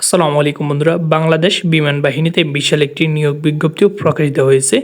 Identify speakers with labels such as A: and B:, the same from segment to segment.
A: আসসালামু আলাইকুম বন্ধুরা, বাংলাদেশ বিমান বাহিনীতে বিশাল একটি নিয়োগ বিজ্ঞপ্তিও প্রকাশিত হয়েছে।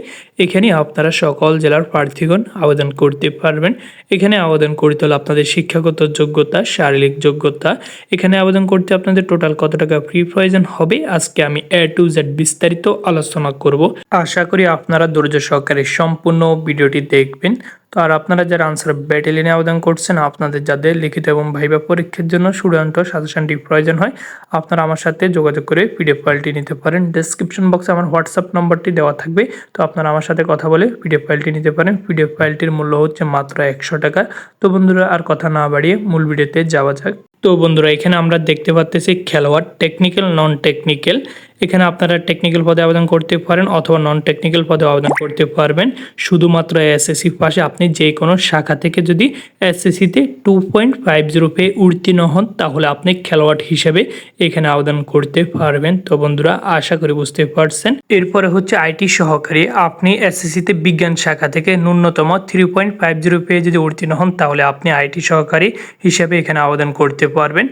A: এখানে আপনারা সকল জেলার প্রার্থীগণ আবেদন করতে পারবেন। এখানে আবেদন করতে হলে আপনাদের শিক্ষাগত যোগ্যতা, শারীরিক যোগ্যতা, এখানে আবেদন করতে আপনাদের টোটাল কত টাকা ফ্রি প্রয়োজন হবে, আজকে আমি এ টু জেড বিস্তারিত আলোচনা করব। আশা করি আপনারা ধৈর্য সহকারে সম্পূর্ণ ভিডিওটি দেখবেন। আর আপনারা যারা আনসার ব্যাটালিয়নে আবেদন করছেন, আপনাদের যাদের লিখিত এবং ভাইবা পরীক্ষার জন্য স্টুডেন্ট সাজেশনটি প্রয়োজন হয়, আপনারা আমার সাথে যোগাযোগ করে পিডিএফ ফাইলটি নিতে পারেন। ডেসক্রিপশন বক্সে আমার হোয়াটসঅ্যাপ নম্বরটি দেওয়া থাকবে। তো আপনারা আমার সাথে কথা বলে পিডিএফ ফাইলটি নিতে পারেন। পিডিএফ ফাইলটির মূল্য হচ্ছে মাত্র একশো টাকা। তো বন্ধুরা, আর কথা না বাড়িয়ে মূল ভিডিওতে যাওয়া যাক। তো বন্ধুরা, এখানে আমরা দেখতে পাচ্তেছি খেলোয়াড় টেকনিক্যাল নন টেকনিক্যাল এখানে আপনারা টেকনিক্যাল পদে আবেদন করতে পারেন অথবা নন টেকনিক্যাল পদে আবেদন করতে পারবেন। শুধুমাত্র এসএসসি পাশে আপনি যে কোনো শাখা থেকে যদি এসএসসিতে টু পয়েন্ট ফাইভ জিরো পেয়ে উত্তীর্ণ হন, তাহলে আপনি খেলোয়াড় হিসেবে এখানে আবেদন করতে পারবেন। তো বন্ধুরা, আশা করি বুঝতে পারছেন। এরপরে হচ্ছে আইটি সহকারী। আপনি এসএসসিতে বিজ্ঞান শাখা থেকে ন্যূনতম থ্রি পয়েন্ট ফাইভ জিরো পেয়ে যদি উত্তীর্ণ হন, তাহলে আপনি আইটি সহকারী হিসেবে এখানে আবেদন করতে পারবেন।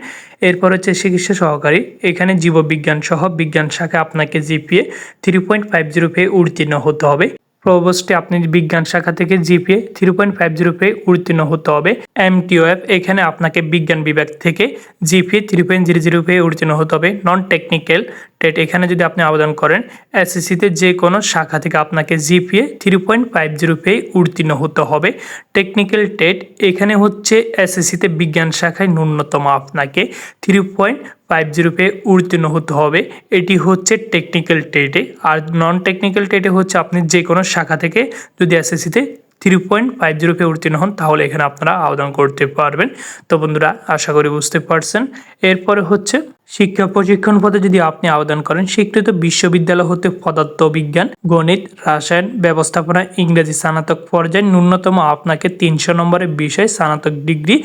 A: এরপর হচ্ছে চিকিৎসা সহকারী। এখানে জীববিজ্ঞান সহ বিজ্ঞান শাখা আপনাকে GPA three point five zero পেয়ে উত্তীর্ণ হতে হবে। প্রবোস্টে আপনি বিজ্ঞান শাখা থেকে GPA three point five zero পেয়ে উত্তীর্ণ হতে হবে। এমটিওএফ, এখানে আপনাকে বিজ্ঞান বিভাগ থেকে GPA three point zero zero পেয়ে উত্তীর্ণ হতে হবে। নন টেকনিক্যাল টেট এখানে যদি আপনি আবেদন করেন এসএসসিতে যে কোনো শাখা থেকে আপনাকে GPA three point five zero পেয়ে উত্তীর্ণ হতে হবে। টেকনিক্যাল টেট এখানে হচ্ছে এসএসসিতে বিজ্ঞান শাখায় ন্যূনতম আপনাকে থ্রি পয়েন্ট ফাইভ জিরো পেয়ে উত্তীর্ণ হতে হবে। এটি হচ্ছে টেকনিক্যাল টেটে আর নন টেকনিক্যাল টেটে হচ্ছে আপনি যে কোনো শাখা থেকে যদি এসএসসিতে থ্রি পয়েন্ট ফাইভ জিরো উত্তীর্ণ হন, তাহলে এখানে আপনারা আবেদন করতে পারবেন। তো বন্ধুরা, আশা করি বুঝতে পারছেন। এরপরে হচ্ছে, শিক্ষা প্রশিক্ষণ পদে যদি আপনি আবেদন করেন, স্বীকৃত বিশ্ববিদ্যালয় হতে পদার্থ বিজ্ঞান গণিত, রাসায়ন, ব্যবস্থাপনা, ইংরেজি স্নাতক পর্যায়ে ন্যূনতম আপনাকে তিনশো নম্বরের বিষয় স্নাতক ডিগ্রি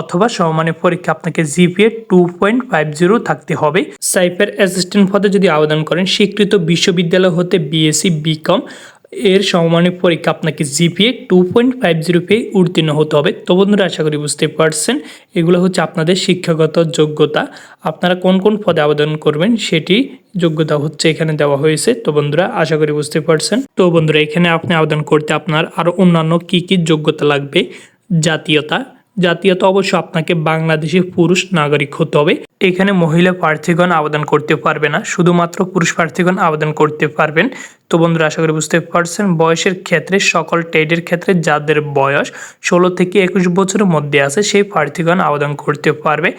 A: অথবা সমমানের পরীক্ষা আপনাকে GPA two point five zero থাকতে হবে। সাইফের অ্যাসিস্ট্যান্ট পদে যদি আবেদন করেন, স্বীকৃত বিশ্ববিদ্যালয় হতে বিএসসি বিকম এর সমমানিক পরীক্ষা আপনাকে GPA two point five zero পেয়ে উত্তীর্ণ হতে হবে। তো বন্ধুরা, আশা করি বুঝতে পারছেন। এগুলো হচ্ছে আপনাদের শিক্ষাগত যোগ্যতা। আপনারা কোন কোন পদে আবেদন করবেন সেটি যোগ্যতা হচ্ছে এখানে দেওয়া হয়েছে। তো বন্ধুরা, আশা করি বুঝতে পারছেন। তো বন্ধুরা, এখানে আপনি আবেদন করতে আপনার আরও অন্যান্য কী কী যোগ্যতা লাগবে? জাতীয়তা। জাতীয়তা অবশ্য আপনাকে বাংলাদেশের পুরুষ নাগরিক হতে হবে। এখানে মহিলা প্রার্থীগণ আবেদন করতে পারবে না, শুধুমাত্র পুরুষ প্রার্থীগণ আবেদন করতে পারবেন। তো বন্ধুরা, আশা করি বুঝতে পারছেন, বয়সের ক্ষেত্রে, সকল টেডের ক্ষেত্রে যাদের বয়স ষোলো থেকে একুশ বছরের মধ্যে আছে, সেই প্রার্থীগণ আবেদন করতে পারবে।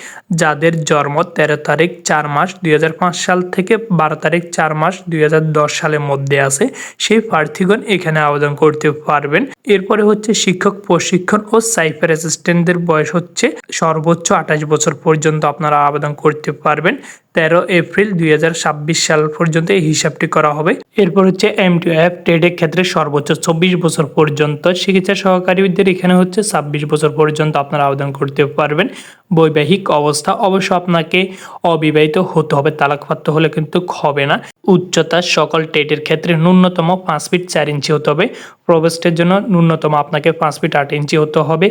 A: যাদের জন্ম তেরো তারিখ চার মাস দুই হাজার পাঁচ সাল থেকে বারো তারিখ চার মাস দুই হাজার দশ সালের মধ্যে আছে, সেই প্রার্থীগণ এখানে আবেদন করতে পারবেন। এরপরে হচ্ছে শিক্ষক প্রশিক্ষণ ও সাইফার অ্যাসিস্ট্যান্টদের বয়স হচ্ছে সর্বোচ্চ আঠাশ বছর পর্যন্ত আপনারা আবেদন করতে পারবেন। তেরো এপ্রিল দুই হাজার ছাব্বিশ সাল পর্যন্ত এই হিসাবটি করা হবে। এরপর হচ্ছে এম টু এফ ট্রেডের ক্ষেত্রে সর্বোচ্চ চব্বিশ বছর পর্যন্ত চিকিৎসা সহকারীদের এখানে হচ্ছে ছাব্বিশ বছর পর্যন্ত আপনারা আবেদন করতে পারবেন। বৈবাহিক অবস্থা অবশ্য আপনাকে অবিবাহিত হতে হবে, তালাকপ্রাপ্ত হলে কিন্তু হবে না। উচ্চতা সকল টেটের ক্ষেত্রে ন্যূনতম পাঁচ ফিট চার ইঞ্চি হতে হবে। প্রবেশের জন্য ন্যূনতম আপনাকে পাঁচ ফিট আট ইঞ্চি হতে হবে।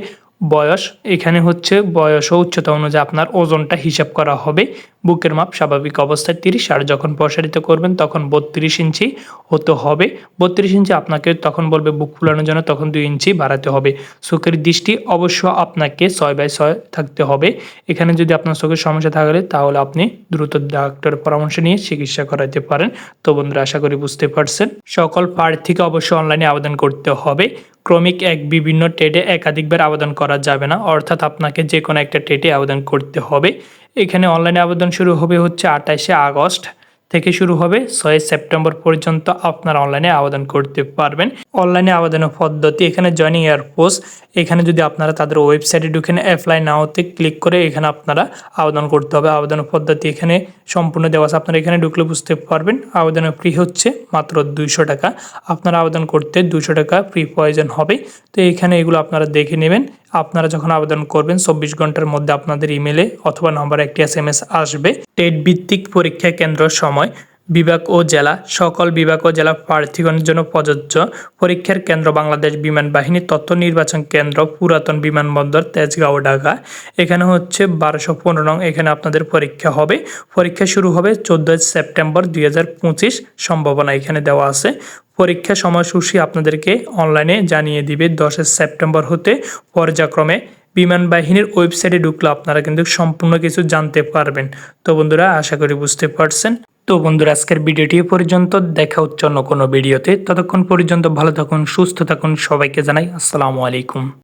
A: বয়স, এখানে হচ্ছে বয়স ও উচ্চতা অনুযায়ী আপনার ওজনটা হিসাব করা হবে। বুকের মাপ স্বাভাবিক অবস্থায় তিরিশ, আর যখন প্রসারিত করবেন তখন বত্রিশ ইঞ্চি হতে হবে। বত্রিশ ইঞ্চি আপনাকে তখন বলবে বুক ফুলানোর জন্য, তখন দুই ইঞ্চি বাড়াতে হবে। চোখের দৃষ্টি অবশ্য আপনাকে ছয় বাই ছয় থাকতে হবে। এখানে যদি আপনার চোখের সমস্যা থাকলে তাহলে আপনি দ্রুত ডাক্তারের পরামর্শ নিয়ে চিকিৎসা করাতে পারেন। তো বন্ধুরা, আশা করি বুঝতে পারছেন। সকল প্রার্থীকে অবশ্যই অনলাইনে আবেদন করতে হবে। ক্রমিক এক বিভিন্ন টেটে একাধিকবার আবেদন করা যাবে না, অর্থাৎ আপনাকে যে কোনো একটা টেটে আবেদন করতে হবে। এখানে অনলাইনে আবেদন শুরু হবে হচ্ছে আঠাশে আগস্ট থেকে শুরু হবে ছয় সেপ্টেম্বর পর্যন্ত আপনারা অনলাইনে আবেদন করতে পারবেন। অনলাইনে আবেদনের পদ্ধতি, এখানে জয়নিং এয়ার পোস্ট এখানে যদি আপনারা তাদের ওয়েবসাইটে ঢুকে অ্যাপ্লাই না নাওতে ক্লিক করে এখানে আপনারা আবেদন করতে হবে। আবেদনের পদ্ধতি এখানে সম্পূর্ণ দেওয়া আছে। আপনারা এখানে ঢুকলে বুঝতে পারবেন, আবেদনের ফ্রি হচ্ছে মাত্র দুইশো টাকা। আপনারা আবেদন করতে দুশো টাকা ফ্রি প্রয়োজন হবে। তো এখানে এগুলো আপনারা দেখে নেবেন। আপনারা যখন আবেদন করবেন, চব্বিশ ঘণ্টার মধ্যে আপনাদের ইমেলে অথবা নম্বরে একটি এস এম এস আসবে। টেট ভিত্তিক পরীক্ষা কেন্দ্র সময়। বিভাগ ও জেলা, সকল বিভাগ ও জেলা প্রার্থীগণের জন্য প্রযোজ্য পরীক্ষার কেন্দ্র বাংলাদেশ বিমান বাহিনী তথ্য নির্বাচন কেন্দ্র পুরাতন বিমানবন্দর তেজগাঁও, ঢাকা। এখানে হচ্ছে বারোশো পনেরো নং, এখানে আপনাদের পরীক্ষা হবে। পরীক্ষা শুরু হবে চোদ্দোই সেপ্টেম্বর দুই হাজার পঁচিশ, সম্ভাবনা এখানে দেওয়া আছে। পরীক্ষা সময়সূচি আপনাদেরকে অনলাইনে জানিয়ে দিবে দশই সেপ্টেম্বর হতে। পর্যায়ক্রমে বিমান বাহিনীর ওয়েবসাইটে ঢুকলে আপনারা কিন্তু সম্পূর্ণ কিছু জানতে পারবেন। তো বন্ধুরা, আশা করি বুঝতে পারছেন। তো বন্ধুরা, আজকের ভিডিওটি পর্যন্ত। দেখা হচ্ছে অন্য কোনো ভিডিওতে। ততক্ষণ পর্যন্ত ভালো থাকুন, সুস্থ থাকুন। সবাইকে জানাই আসসালামু আলাইকুম।